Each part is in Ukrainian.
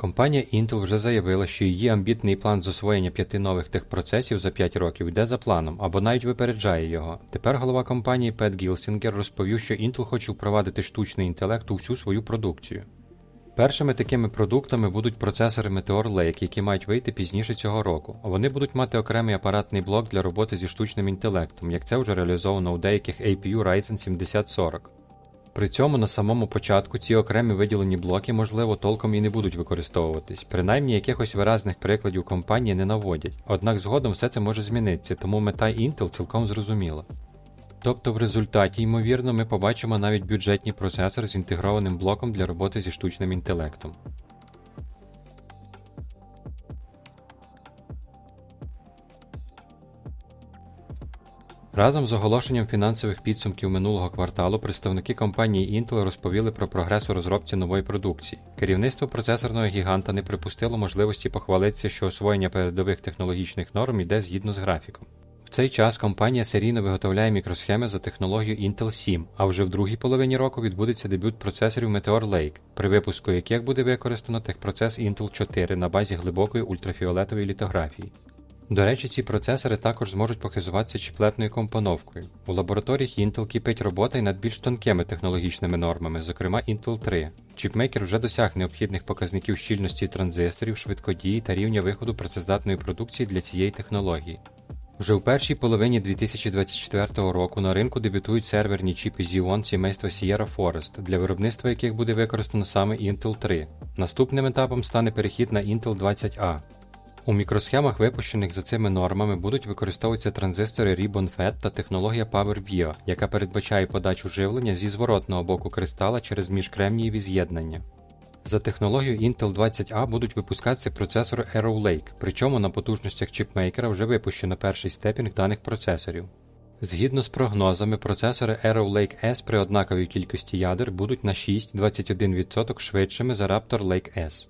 Компанія Intel вже заявила, що її амбітний план з освоєння п'яти нових техпроцесів за 5 років йде за планом або навіть випереджає його. Тепер голова компанії Пет Гілсінгер розповів, що Intel хоче впровадити штучний інтелект у всю свою продукцію. Першими такими продуктами будуть процесори Meteor Lake, які мають вийти пізніше цього року. Вони будуть мати окремий апаратний блок для роботи зі штучним інтелектом, як це вже реалізовано у деяких APU Ryzen 7040. При цьому на самому початку ці окремі виділені блоки, можливо, толком і не будуть використовуватись, принаймні якихось виразних прикладів компанії не наводять. Однак згодом все це може змінитися, тому мета Intel цілком зрозуміла. Тобто в результаті, ймовірно, ми побачимо навіть бюджетні процесори з інтегрованим блоком для роботи зі штучним інтелектом. Разом з оголошенням фінансових підсумків минулого кварталу представники компанії Intel розповіли про прогрес у розробці нової продукції. Керівництво процесорного гіганта не припустило можливості похвалитися, що освоєння передових технологічних норм йде згідно з графіком. В цей час компанія серійно виготовляє мікросхеми за технологією Intel 7, а вже в другій половині року відбудеться дебют процесорів Meteor Lake, при випуску яких буде використано техпроцес Intel 4 на базі глибокої ультрафіолетової літографії. До речі, ці процесори також зможуть похизуватися чіплетною компоновкою. У лабораторіях Intel кипить робота й над більш тонкими технологічними нормами, зокрема Intel 3. Чіпмейкер вже досяг необхідних показників щільності транзисторів, швидкодії та рівня виходу працездатної продукції для цієї технології. Вже у першій половині 2024 року на ринку дебютують серверні чіпи Xeon сімейства Sierra Forest, для виробництва яких буде використано саме Intel 3. Наступним етапом стане перехід на Intel 20A. У мікросхемах, випущених за цими нормами, будуть використовуватися транзистори Ribbon FET та технологія PowerVia, яка передбачає подачу живлення зі зворотного боку кристала через міжкремнієві з'єднання. За технологією Intel 20A будуть випускатися процесори Arrow Lake, причому на потужностях чіпмейкера вже випущено перший степінг даних процесорів. Згідно з прогнозами, процесори Arrow Lake S при однаковій кількості ядер будуть на 6-21% швидшими за Raptor Lake S.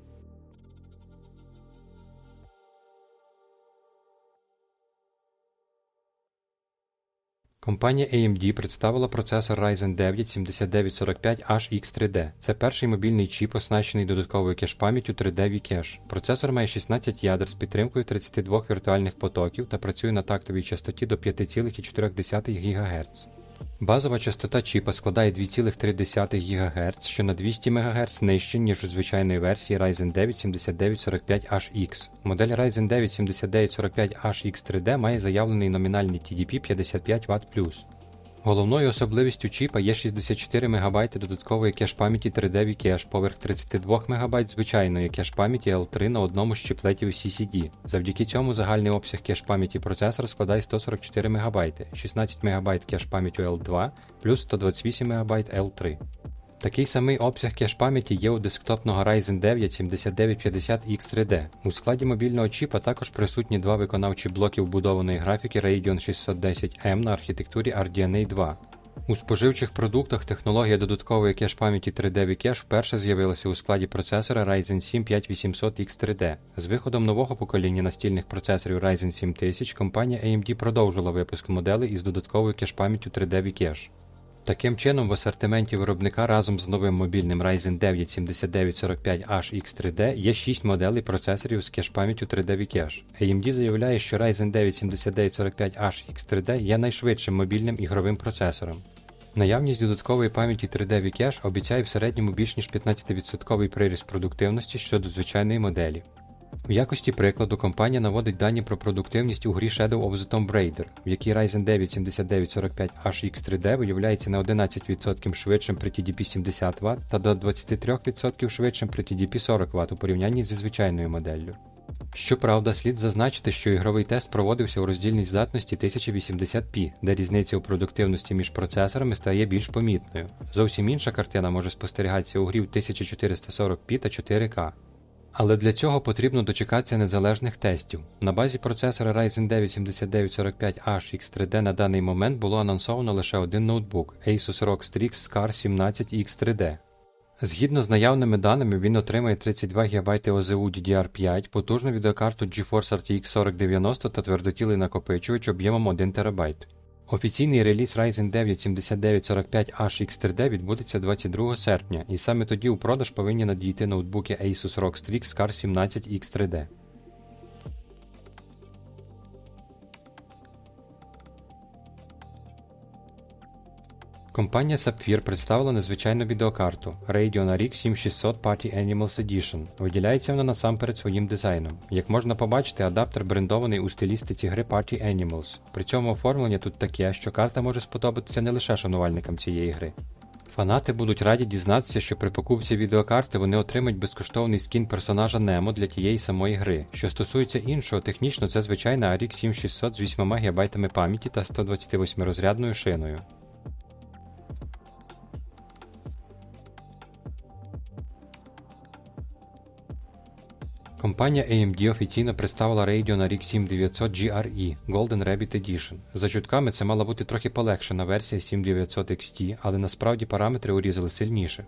Компанія AMD представила процесор Ryzen 9 7945HX3D. Це перший мобільний чіп, оснащений додатковою кеш-пам'яттю 3D V-Cache. Процесор має 16 ядер з підтримкою 32 віртуальних потоків та працює на тактовій частоті до 5,4 ГГц. Базова частота чіпа складає 2,3 ГГц, що на 200 МГц нижче, ніж у звичайної версії Ryzen 9 7945HX. Модель Ryzen 9 7945HX3D має заявлений номінальний TDP 55 Вт+. Головною особливістю чіпа є 64 МБ додаткової кеш-пам'яті 3D V-Cache поверх 32 МБ звичайної кеш-пам'яті L3 на одному з чіплетів CCD. Завдяки цьому загальний обсяг кеш-пам'яті процесора складає 144 МБ, 16 МБ кеш пам'яті L2 плюс 128 МБ L3. Такий самий обсяг кеш-пам'яті є у десктопного Ryzen 9 7950X3D. У складі мобільного чіпа також присутні два виконавчі блоки вбудованої графіки Radeon 610M на архітектурі RDNA 2. У споживчих продуктах технологія додаткової кеш-пам'яті 3D V-Cache вперше з'явилася у складі процесора Ryzen 7 5800X3D. З виходом нового покоління настільних процесорів Ryzen 7000 компанія AMD продовжила випуск моделей із додатковою кеш-пам'яттю 3D V-Cache. Таким чином, в асортименті виробника разом з новим мобільним Ryzen 9 7945HX3D є 6 моделей процесорів з кеш-пам'яттю 3D V-Cache. AMD заявляє, що Ryzen 9 7945HX3D є найшвидшим мобільним ігровим процесором. Наявність додаткової пам'яті 3D V-Cache обіцяє в середньому більш ніж 15% приріст продуктивності щодо звичайної моделі. В якості прикладу компанія наводить дані про продуктивність у грі Shadow of the Tomb Raider, в якій Ryzen 9 7945HX3D виявляється на 11% швидшим при TDP 70 Вт та до 23% швидшим при TDP 40 Вт у порівнянні зі звичайною моделлю. Щоправда, слід зазначити, що ігровий тест проводився у роздільній здатності 1080p, де різниця у продуктивності між процесорами стає більш помітною. Зовсім інша картина може спостерігатися у грі в 1440p та 4К. Але для цього потрібно дочекатися незалежних тестів. На базі процесора Ryzen 9 7945HX3D на даний момент було анонсовано лише один ноутбук Asus ROG Strix Scar 17 X3D. Згідно з наявними даними, він отримає 32 ГБ ОЗУ DDR5, потужну відеокарту GeForce RTX 4090 та твердотілий накопичувач об'ємом 1 ТБ. Офіційний реліз Ryzen 9 7945H X3D відбудеться 22 серпня, і саме тоді у продаж повинні надійти ноутбуки Asus ROG Strix Scar 17 Компанія Sapphire представила незвичайну відеокарту Radeon RX 7600 Party Animals Edition. Виділяється вона насамперед своїм дизайном. Як можна побачити, адаптер брендований у стилістиці гри Party Animals. При цьому оформлення тут таке, що карта може сподобатися не лише шанувальникам цієї гри. Фанати будуть раді дізнатися, що при покупці відеокарти вони отримають безкоштовний скін персонажа Немо для тієї самої гри. Що стосується іншого, технічно це звичайна RX 7600 з 8 ГБ пам'яті та 128 розрядною шиною. Компанія AMD офіційно представила Radeon RX 7900 GRE Golden Rabbit Edition. За чутками це мала бути трохи полегшена версія 7900 XT, але насправді параметри урізали сильніше.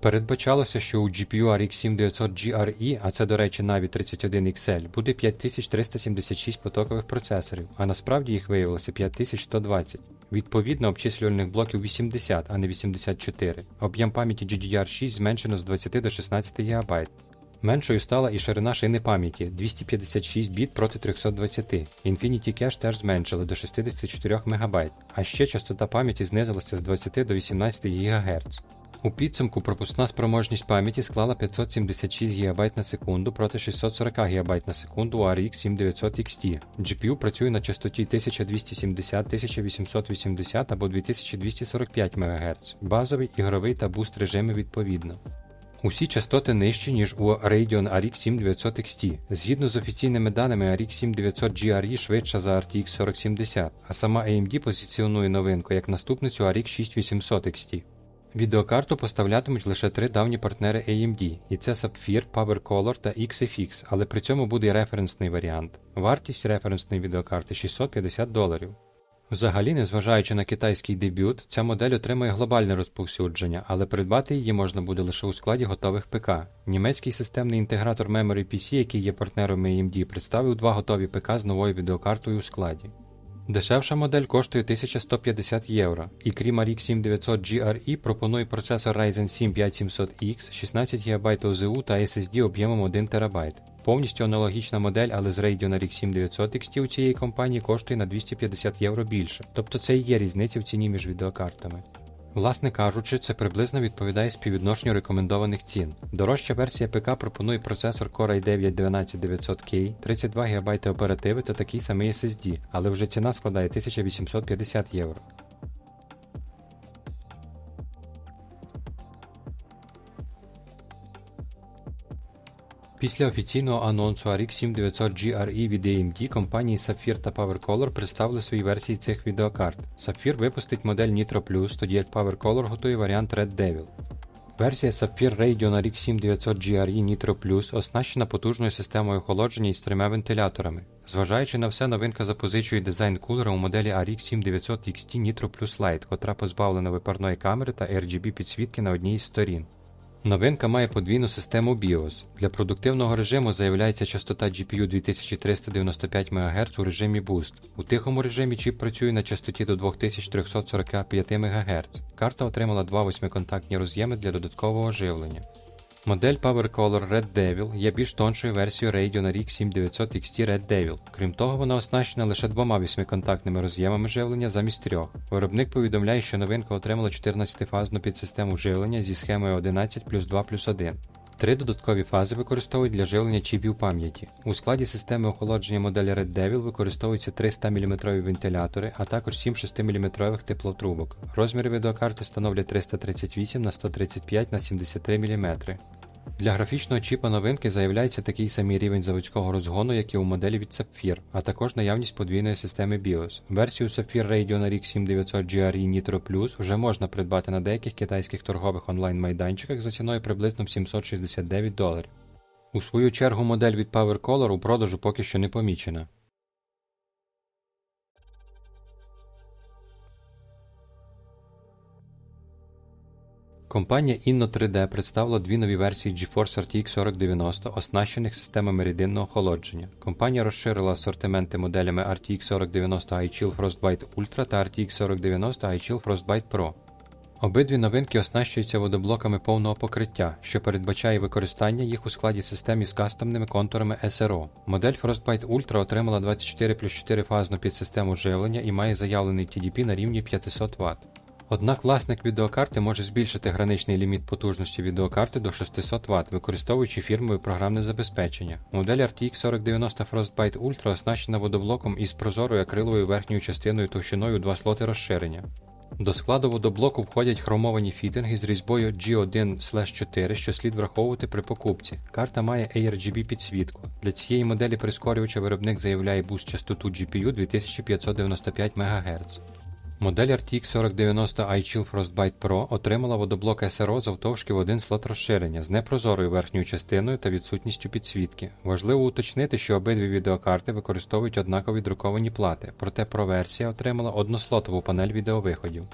Передбачалося, що у GPU RX 7900 GRE, а це, до речі, Navi 31XL, буде 5376 потокових процесорів, а насправді їх виявилося 5120. Відповідно, обчислювальних блоків 80, а не 84. Об'єм пам'яті GDDR6 зменшено з 20 до 16 ГБ. Меншою стала і ширина шини пам'яті 256 біт проти 320. Infinity Cache теж зменшили до 64 МБ, а ще частота пам'яті знизилася з 20 до 18 ГГц. У підсумку пропускна спроможність пам'яті склала 576 ГБ на секунду проти 640 ГБ на секунду у RX 7900 XT. GPU працює на частоті 1270, 1880 або 2245 МГц, базовий, ігровий та буст режими відповідно. Усі частоти нижчі, ніж у Radeon RX 7900 XT. Згідно з офіційними даними, RX 7900 GRE швидша за RTX 4070, а сама AMD позиціонує новинку як наступницю RX 6800 XT. Відеокарту поставлятимуть лише три давні партнери AMD, і це Sapphire, PowerColor та XFX, але при цьому буде референсний варіант. Вартість референсної відеокарти 650 доларів. Взагалі, незважаючи на китайський дебют, ця модель отримає глобальне розповсюдження, але придбати її можна буде лише у складі готових ПК. Німецький системний інтегратор Memory PC, який є партнером AMD, представив два готові ПК з новою відеокартою у складі. Дешевша модель коштує 1150 євро, і крім RX 7900 GRE пропонує процесор Ryzen 7 5700X, 16 ГБ ОЗУ та SSD об'ємом 1 ТБ. Повністю аналогічна модель, але з Radeon RX 7900 XT у цієї компанії коштує на 250 євро більше, тобто це і є різниця в ціні між відеокартами. Власне кажучи, це приблизно відповідає співвідношенню рекомендованих цін. Дорожча версія ПК пропонує процесор Core i9 12900K, 32 ГБ оперативи та такий самий SSD, але вже ціна складає 1850 євро. Після офіційного анонсу RX 7900 GRE від AMD компанії Sapphire та PowerColor представили свої версії цих відеокарт. Sapphire випустить модель Nitro Plus, тоді як PowerColor готує варіант Red Devil. Версія Sapphire Radeon RX 7900 GRE Nitro Plus оснащена потужною системою охолодження і з трьома вентиляторами. Зважаючи на все, новинка запозичує дизайн кулера у моделі RX 7900 XT Nitro Plus Lite, котра позбавлена випарної камери та RGB підсвітки на одній із сторін. Новинка має подвійну систему BIOS. Для продуктивного режиму заявляється частота GPU 2395 МГц у режимі Boost. У тихому режимі чіп працює на частоті до 2345 МГц. Карта отримала два восьмиконтактні роз'єми для додаткового живлення. Модель PowerColor Red Devil є більш тоншою версією Radeon RX 7900 XT Red Devil. Крім того, вона оснащена лише двома восьмиконтактними роз'ємами живлення замість трьох. Виробник повідомляє, що новинка отримала 14-фазну підсистему живлення зі схемою 11 плюс 2 плюс 1. Три додаткові фази використовують для живлення чіпів пам'яті. У складі системи охолодження моделі Red Devil використовуються 300 мм вентилятори, а також 7 6-мм теплотрубок. Розміри відеокарти становлять 338 на 135 на 73 мм. Для графічного чіпа новинки заявляється такий самий рівень заводського розгону, як і у моделі від Sapphire, а також наявність подвійної системи BIOS. Версію Sapphire Radeon RX 7900 GRE Nitro Plus вже можна придбати на деяких китайських торгових онлайн-майданчиках за ціною приблизно в 769 доларів. У свою чергу модель від PowerColor у продажу поки що не помічена. Компанія Inno 3D представила дві нові версії GeForce RTX 4090, оснащених системами рідинного охолодження. Компанія розширила асортименти моделями RTX 4090 iChill Frostbite Ultra та RTX 4090 iChill Frostbite Pro. Обидві новинки оснащуються водоблоками повного покриття, що передбачає використання їх у складі систем із кастомними контурами SRO. Модель Frostbite Ultra отримала 24 плюс 4 фазну підсистему живлення і має заявлений TDP на рівні 500 Вт. Однак власник відеокарти може збільшити граничний ліміт потужності відеокарти до 600 Вт, використовуючи фірмове програмне забезпечення. Модель RTX 4090 Frostbite Ultra оснащена водоблоком із прозорою акриловою верхньою частиною товщиною 2 слоти розширення. До складу водоблоку входять хромовані фітинги з різьбою G1-4, що слід враховувати при покупці. Карта має ARGB підсвітку. Для цієї моделі прискорювача виробник заявляє буст частоту GPU 2595 МГц. Модель RTX 4090 iChill Frostbite Pro отримала водоблок SRO завтовшки в один слот розширення з непрозорою верхньою частиною та відсутністю підсвітки. Важливо уточнити, що обидві відеокарти використовують однакові друковані плати, проте Pro версія отримала однослотову панель відеовиходів.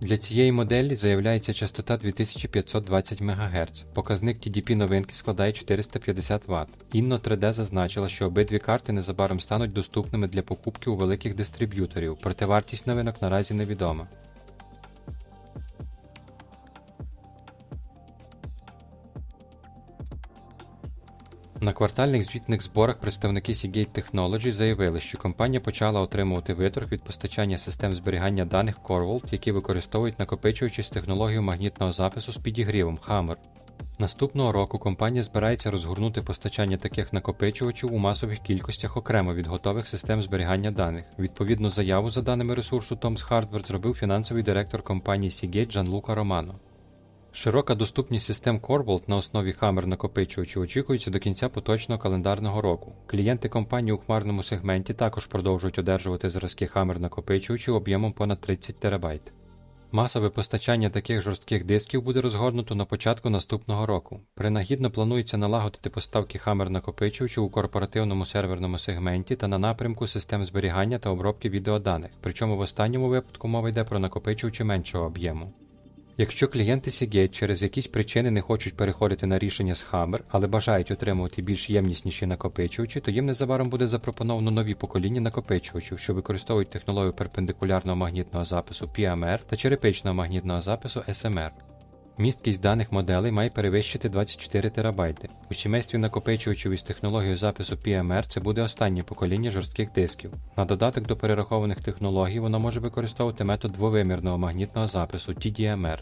Для цієї моделі заявляється частота 2520 МГц. Показник TDP новинки складає 450 Вт. Інно 3D зазначила, що обидві карти незабаром стануть доступними для покупки у великих дистриб'юторів, проте вартість новинок наразі невідома. На квартальних звітних зборах представники Seagate Technology заявили, що компанія почала отримувати виторг від постачання систем зберігання даних CoreVault, які використовують накопичувачі з технологією магнітного запису з підігрівом Hammer. Наступного року компанія збирається розгорнути постачання таких накопичувачів у масових кількостях окремо від готових систем зберігання даних. Відповідну заяву за даними ресурсу Tom's Hardware зробив фінансовий директор компанії Seagate Джанлука Романо. Широка доступність систем Corebolt на основі Hammer накопичувачів очікується до кінця поточного календарного року. Клієнти компанії у хмарному сегменті також продовжують одержувати зразки Hammer накопичувачів об'ємом понад 30 ТБ. Масове постачання таких жорстких дисків буде розгорнуто на початку наступного року. Принагідно планується налагодити поставки Hammer накопичувачів у корпоративному серверному сегменті та на напрямку систем зберігання та обробки відеоданих, причому в останньому випадку мова йде про накопичувачі меншого об'єму. Якщо клієнти Seagate через якісь причини не хочуть переходити на рішення з Hammer, але бажають отримувати більш ємнісніші накопичувачі, то їм незабаром буде запропоновано нові покоління накопичувачів, що використовують технологію перпендикулярного магнітного запису PMR та черепичного магнітного запису SMR. Місткість даних моделей має перевищити 24 ТБ. У сімействі накопичувачів із технологією запису PMR це буде останнє покоління жорстких дисків. На додаток до перерахованих технологій воно може використовувати метод двовимірного магнітного запису TDMR.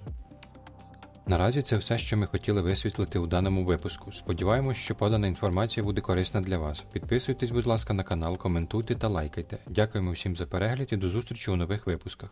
Наразі це все, що ми хотіли висвітлити у даному випуску. Сподіваємось, що подана інформація буде корисна для вас. Підписуйтесь, будь ласка, на канал, коментуйте та лайкайте. Дякуємо всім за перегляд і до зустрічі у нових випусках.